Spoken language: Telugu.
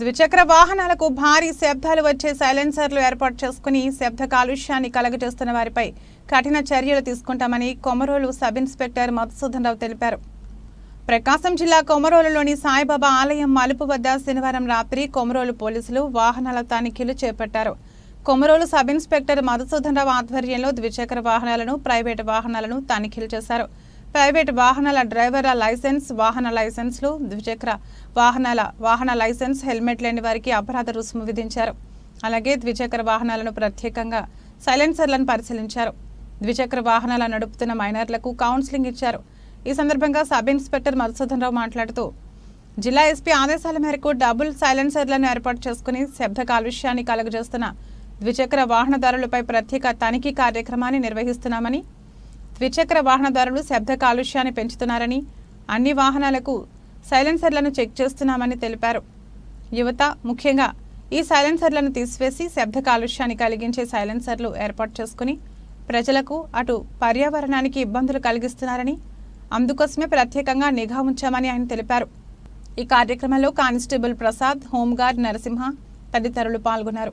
ద్విచక్ర వాహనాలకు భారీ శబ్దాలు వచ్చే సైలెన్సర్లు ఏర్పాటు చేసుకుని శబ్ద కాలుష్యాన్ని కలగజేస్తున్న వారిపై కఠిన చర్యలు తీసుకుంటామని కొమరోలు సబ్ ఇన్స్పెక్టర్ మధుసూదన్ రావు తెలిపారు. ప్రకాశం జిల్లా కొమరోలులోని సాయిబాబా ఆలయం మలుపు వద్ద శనివారం రాత్రి కొమరోలు పోలీసులు వాహనాల తనిఖీలు చేపట్టారు. కొమరోలు సబ్ ఇన్స్పెక్టర్ మధుసూదన్ రావు ఆధ్వర్యంలో ద్విచక్ర వాహనాలను ప్రైవేటు వాహనాలను తనిఖీలు చేశారు. ప్రైవేటు వాహనాల డ్రైవర్ల లైసెన్స్ వాహన లైసెన్స్లు ద్విచక్ర వాహనాల వాహన లైసెన్స్ హెల్మెట్ లేని వారికి అపరాధ రుసుము విధించారు. అలాగే ద్విచక్ర వాహనాలను ప్రత్యేకంగా సైలెన్సర్లను పరిశీలించారు. ద్విచక్ర వాహనాల నడుపుతున్న మైనర్లకు కౌన్సిలింగ్ ఇచ్చారు. ఈ సందర్భంగా సబ్ ఇన్స్పెక్టర్ మధుసూదన్ రావు మాట్లాడుతూ జిల్లా ఎస్పీ ఆదేశాల మేరకు డబుల్ సైలెన్సర్లను ఏర్పాటు చేసుకుని శబ్ద కాలుష్యాన్ని కలుగజేస్తున్న ద్విచక్ర వాహనదారులపై ప్రత్యేక తనిఖీ కార్యక్రమాన్ని నిర్వహిస్తున్నామని ద్విచక్ర వాహనదారులు శబ్ద కాలుష్యాన్ని పెంచుతున్నారని అన్ని వాహనాలకు సైలెన్సర్లను చెక్ చేస్తున్నామని తెలిపారు. యువత ముఖ్యంగా ఈ సైలెన్సర్లను తీసివేసి శబ్ద కాలుష్యాన్ని కలిగించే సైలెన్సర్లు ఏర్పాటు చేసుకుని ప్రజలకు అటు పర్యావరణానికి ఇబ్బందులు కలిగిస్తున్నారని అందుకోసమే ప్రత్యేకంగా నిఘా ఉంచామని ఆయన తెలిపారు. ఈ కార్యక్రమంలో కానిస్టేబుల్ ప్రసాద్ హోంగార్డ్ నరసింహ తదితరులు పాల్గొన్నారు.